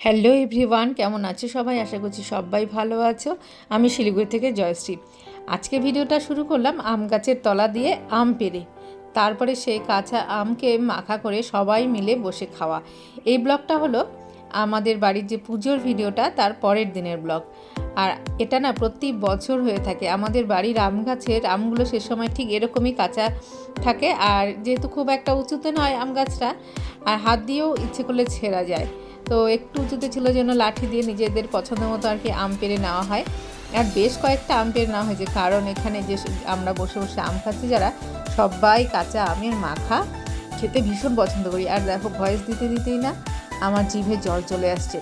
Hello everyone, কেমন আছো সবাই? আশা করছি সবাই ভালো আছো। আমি শিলিগুড়ি থেকে জয়শ্রী। আজকে ভিডিওটা শুরু করলাম আম গাছের তলা দিয়ে আম পেড়ে। তারপরে সেই কাঁচা আমকে মাখা করে সবাই মিলে বসে খাওয়া। এই ব্লগটা হলো আমাদের বাড়ির যে পুজোর ভিডিওটা, তার পরের দিনের ব্লগ। আর এটা না প্রতি বছর হয়ে থাকে। আমাদের বাড়ির আম গাছের আমগুলো সে সময় ঠিক এরকমই কাঁচা থাকে। আর যেহেতু খুব একটা উঁচুতে নয় আম গাছটা, আর হাত দিয়েও ইচ্ছে করলে ছেঁড়া যায়। তো একটু উঁচুতে ছিল যেন লাঠি দিয়ে নিজেদের পছন্দ মতো আর কি আম পেরে নেওয়া হয়। আর বেশ কয়েকটা আম পেরে নেওয়া হয়েছে, কারণ এখানে যে আমরা বসে বসে আম খাচ্ছি যারা, সবাই কাঁচা আমের মাখা খেতে ভীষণ পছন্দ করি। আর দেখো, ভয়েস দিতে দিতেই না আমার জিভে জল চলে আসছে।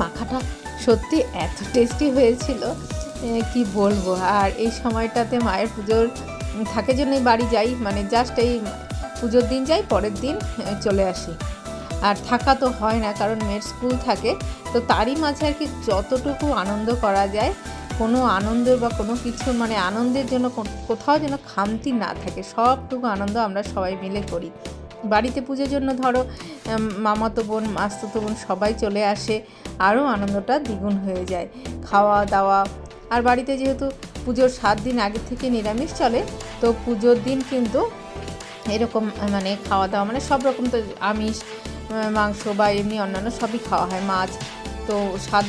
মাখাটা সত্যি এত টেস্টি হয়েছিল কি বলব? আর এই সময়টাতে মায়ের পুজোর থাকে জন্যই বাড়ি যাই মানে জাস্ট এই পুজোর দিন যাই, পরের দিন চলে আসি। আর থাকা তো হয় না, কারণ মেয়ের স্কুল থাকে। তো তারই মাঝে আর কি যতটুকু আনন্দ করা যায়, কোনো আনন্দ বা কোনো কিছু মানে আনন্দের জন্য কোথাও যেন খামতি না থাকে, সবটুকু আনন্দ আমরা সবাই মিলে করি। বাড়িতে পুজোর জন্য ধরো মামাতো বোন, মাস্তুতো বোন সবাই চলে আসে, আরও আনন্দটা দ্বিগুণ হয়ে যায়, খাওয়া দাওয়া। আর বাড়িতে যেহেতু পুজোর সাত দিন আগে থেকে নিরামিষ চলে, তো পুজোর দিন কিন্তু এরকম মানে খাওয়া দাওয়া মানে সব রকম তো আমিষ মাংস বা এমনি অন্যান্য সবই খাওয়া হয় মাছ। তো সাত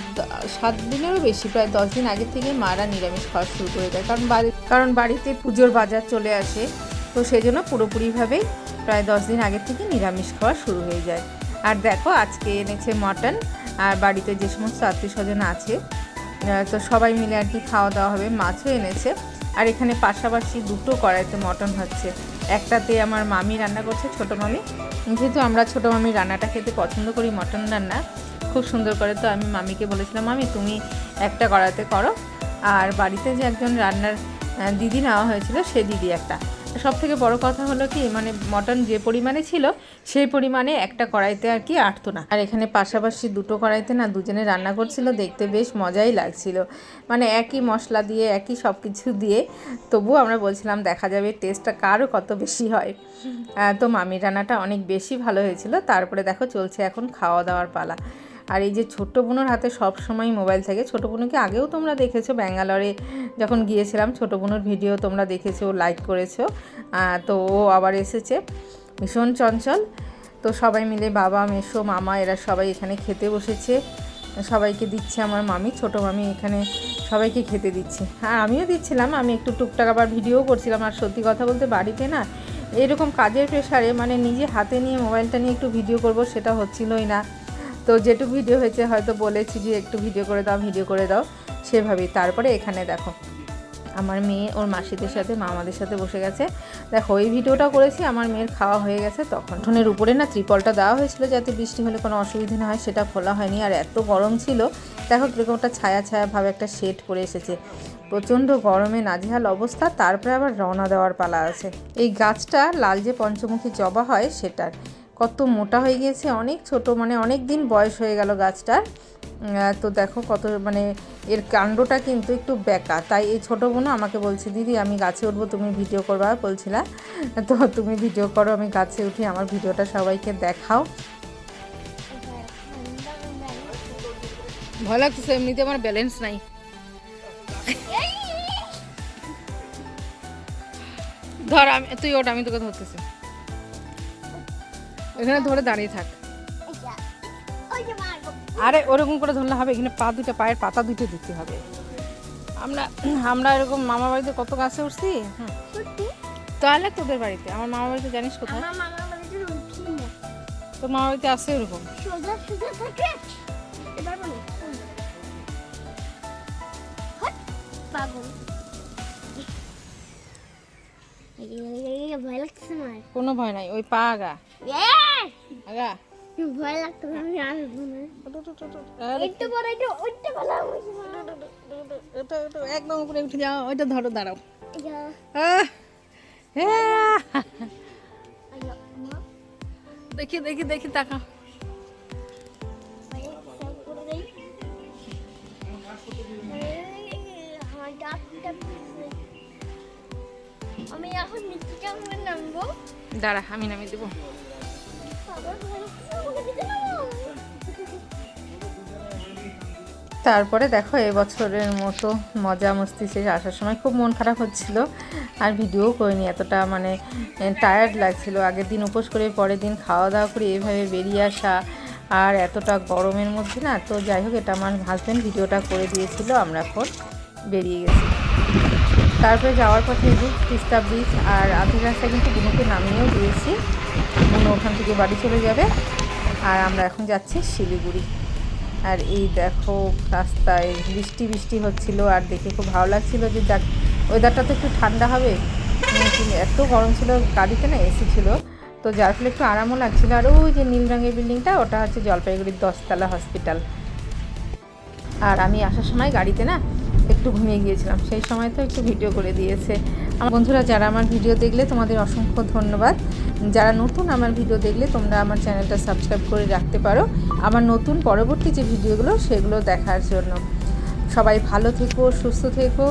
সাত দিনেরও বেশি, প্রায় দশ দিন আগে থেকে মারা নিরামিষ খাওয়া শুরু করে দেয়। কারণ বাড়ি, কারণ বাড়িতে পুজোর বাজার চলে আসে, তো সেই জন্য পুরোপুরিভাবেই প্রায় দশ দিন আগে থেকে নিরামিষ খাওয়া শুরু হয়ে যায়। আর দেখো, আজকে এনেছে মটন, আর বাড়িতে যে সমস্ত আত্মীয় স্বজন আছে তো সবাই মিলে আর কি খাওয়া দাওয়া হবে, মাছও এনেছে। আর এখানে পাশাপাশি দুটো কড়াইতে মটন হচ্ছে। একটাতে আমার মামি রান্না করছে, ছোটো মামি। যেহেতু আমরা ছোটো মামি রান্নাটা খেতে পছন্দ করি মটন রান্না, খুব সুন্দর করে তো আমি মামিকে বলেছিলাম, মামি, তুমি একটা কড়াইতে করো। আর বাড়িতে যে একজন রান্নার দিদি নেওয়া হয়েছিল, সে দিদি একটা। সব থেকে বড় কথা হলো কি মানে মটন যে পরিমাণে ছিল, সেই পরিমাণে একটা কড়াইতে আর কি আটতো না। আর এখানে পাশাপাশি দুটো কড়াইতে না দুজনে রান্না করছিল, দেখতে বেশ মজাই লাগছিল। মানে একই মশলা দিয়ে, একই সব কিছু দিয়ে তবুও আমরা বলছিলাম দেখা যাবে টেস্টটা কারও কত বেশি হয়। তো মামির রান্নাটা অনেক বেশি ভালো হয়েছিল। তারপরে দেখো চলছে এখন খাওয়া দাওয়ার পালা। আর এই যে ছোট্ট বোনের হাতে সব সময় মোবাইল থাকে। ছোটো বোনকে আগেও তোমরা দেখেছ ব্যাঙ্গালোরে যখন গিয়েছিলাম ছোটো বোনের ভিডিও তোমরা দেখেছ লাইক করেছ। তো ও আবার এসেছে। ভীষণ চঞ্চল। তো সবাই মিলে বাবা, মেসো, মামা, এরা সবাই এখানে খেতে বসেছে। সবাইকে দিচ্ছে আমার মামি, ছোট মামি এখানে সবাইকে খেতে দিচ্ছে। আর আমিও দিচ্ছিলাম, আমি একটু টুকটাক আবার ভিডিও করছিলাম। আর সত্যি কথা বলতে বাড়িতে না এরকম কাজের প্রেশারে মানে নিজে হাতে নিয়ে মোবাইলটা নিয়ে একটু ভিডিও করব, সেটা হচ্ছিলই না। তো যেটুকু ভিডিও হয়েছে হয়তো বলেছি যে একটু ভিডিও করে দাও ভিডিও করে দাও, সেভাবেই। তারপরে এখানে দেখো, আমার মেয়ে ওর মাসিদের সাথে, মামাদের সাথে বসে গেছে। দেখো ওই ভিডিওটা করেছি, আমার মেয়ের খাওয়া হয়ে গেছে। তখন ঠোনের উপরে না ত্রিপলটা দেওয়া হয়েছিল যাতে বৃষ্টি হলে কোনো অসুবিধা না হয়, সেটা খোলা হয়নি। আর এত গরম ছিল, দেখো কীরকম একটা ছায়া ছায়া ভাবে একটা শেড পরে এসেছে। প্রচণ্ড গরমে নাজেহাল অবস্থা, তারপরে আবার রওনা দেওয়ার পালা আছে। এই গাছটা লাল যে পঞ্চমুখী জবা হয়, সেটার। কত মোটা হয়ে গিয়েছে, অনেক ছোট মানে অনেক দিন বয়স হয়ে গেল গাছটার। তো দেখো কত মানে এর কাণ্ডটা কিন্তু একটু বেকা। তাই এই ছোটো বোনও আমাকে বলছে, দিদি, আমি গাছে উঠবো, তুমি ভিডিও করবা? বলছিলা। তো তুমি ভিডিও করো, আমি গাছে উঠি, আমার ভিডিওটা সবাইকে দেখাও। ভয় লাগতেছে, এমনিতে আমার ব্যালেন্স নাই। ধর, আমি, তুই ওটা আমি তোকে ধরতেছি। এখানে ধরে দাঁড়িয়ে থাক। আরে ওরকম করে ধরলে হবে এখানে পা দুটো পায়ের পাতা দুটো দিতে হবে। আমরা আমরা এরকম মামা বাড়িতে কত গাছে উঠছি। তাহলে তোদের বাড়িতে আমার মামা বাড়িতে জানিস কোথায়? তোর মামা বাড়িতে আছে হট, পাগল। ভয় লাগছে কোনো ভয় নাই ওই পা আগা! আগা। ভয় লাগতো আমি আসব না। একটু পরে একটু উঠতে পারলাম ওটা ওটা একদম উপরে উঠে যাও ওইটা ধরো দাঁড়াও। আচ্ছা, হ্যাঁ। আচ্ছা, দেখি দেখি দেখি তাকা আমি এখন নিচে কেমন নামবো। দাঁড়া আমি নামিয়ে দেবো। তারপরে দেখো এবছরের মতো মজা মস্তি শেষ। আসার সময় খুব মন খারাপ হচ্ছিল আর ভিডিও করিনি। এতটা মানে টায়ার্ড লাগছিল। আগের দিন উপোস করে পরের দিন খাওয়া দাওয়া করে এভাবে বেরিয়ে আসা আর এতটা গরমের মধ্যে না। তো যাই হোক এটা আমার হাজব্যান্ড ভিডিওটা করে দিয়েছিল। আমরা এখন বেরিয়ে গেছি। তারপরে যাওয়ার পথে যে তিস্তা ব্রিজ আর আধি রাস্তায় কিন্তু বুনুকে নামিয়েও দিয়েছি। বুনু ওখান থেকে বাড়ি চলে যাবে। আর আমরা এখন যাচ্ছি শিলিগুড়ি। আর এই দেখো রাস্তায় বৃষ্টি বৃষ্টি হচ্ছিল আর দেখে খুব ভালো লাগছিল যে যাক ওয়েদারটা তো একটু ঠান্ডা হবে। এত গরম ছিল, গাড়িতে না এসি ছিল। তো যার ফলে একটু আরামও লাগছিল। আর ওই যে নীল রঙের বিল্ডিংটা, ওটা হচ্ছে জলপাইগুড়ির দশতলা হসপিটাল আর আমি আসার সময় গাড়িতে না একটু ঘুমিয়ে গিয়েছিলাম। সেই সময় তো একটু ভিডিও করে দিয়েছে। আমার বন্ধুরা, যারা আমার ভিডিও দেখলে তোমাদের অসংখ্য ধন্যবাদ। যারা নতুন আমার ভিডিও দেখলে তোমরা আমার চ্যানেলটা সাবস্ক্রাইব করে রাখতে পারো। আমার নতুন পরবর্তী যে ভিডিওগুলো সেগুলো দেখার জন্য। সবাই ভালো থেকো, সুস্থ থেকো,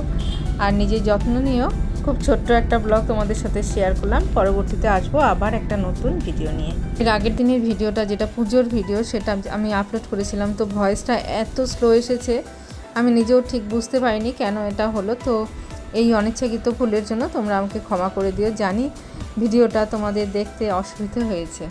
আর নিজের যত্ন নিও। খুব ছোট্ট একটা ব্লগ তোমাদের সাথে শেয়ার করলাম। পরবর্তীতে আসব আবার একটা নতুন ভিডিও নিয়ে। এর আগের দিনের ভিডিওটা যেটা পুজোর ভিডিও সেটা আমি আপলোড করেছিলাম। তো ভয়েসটা এত স্লো এসেছে। আমি নিজেও ঠিক বুঝতে পারিনি কেন এটা হলো। তো এই অনিচ্ছাকৃত ভুলের জন্য তোমরা আমাকে ক্ষমা করে দিও। জানি ভিডিওটা তোমাদের দেখতে অসুবিধা হয়েছে।